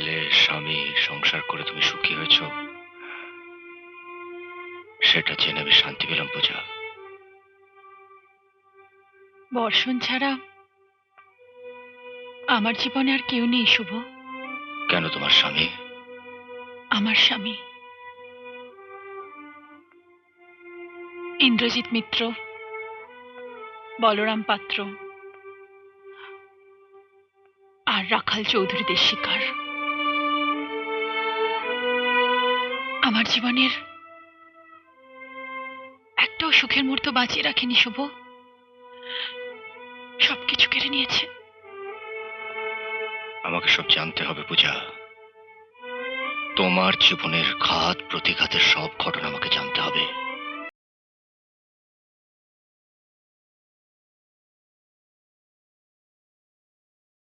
ছেলে স্বামী সংসার করে তুমি সুখী হয়েছ? সেটা জেনে আমি শান্তি পেলাম পূজা। বর্ষণ ছাড়া আমার জীবনে আর কেউ নেই শুভ। কেন তোমার স্বামী? আমার স্বামী। ইন্দ্রজিৎ মিত্র বলরাম পাত্র আর রাখাল চৌধুরীদের শিকার। আমার জীবনের একটাও সুখের মুহূর্ত বাঁচিয়ে রাখেনি শুভ। সবকিছু কেড়ে নিয়েছে। আমাকে সব জানতে হবে পূজা। তোমার জীবনের ঘাত প্রতিঘাতের সব ঘটনা আমাকে জানতে হবে।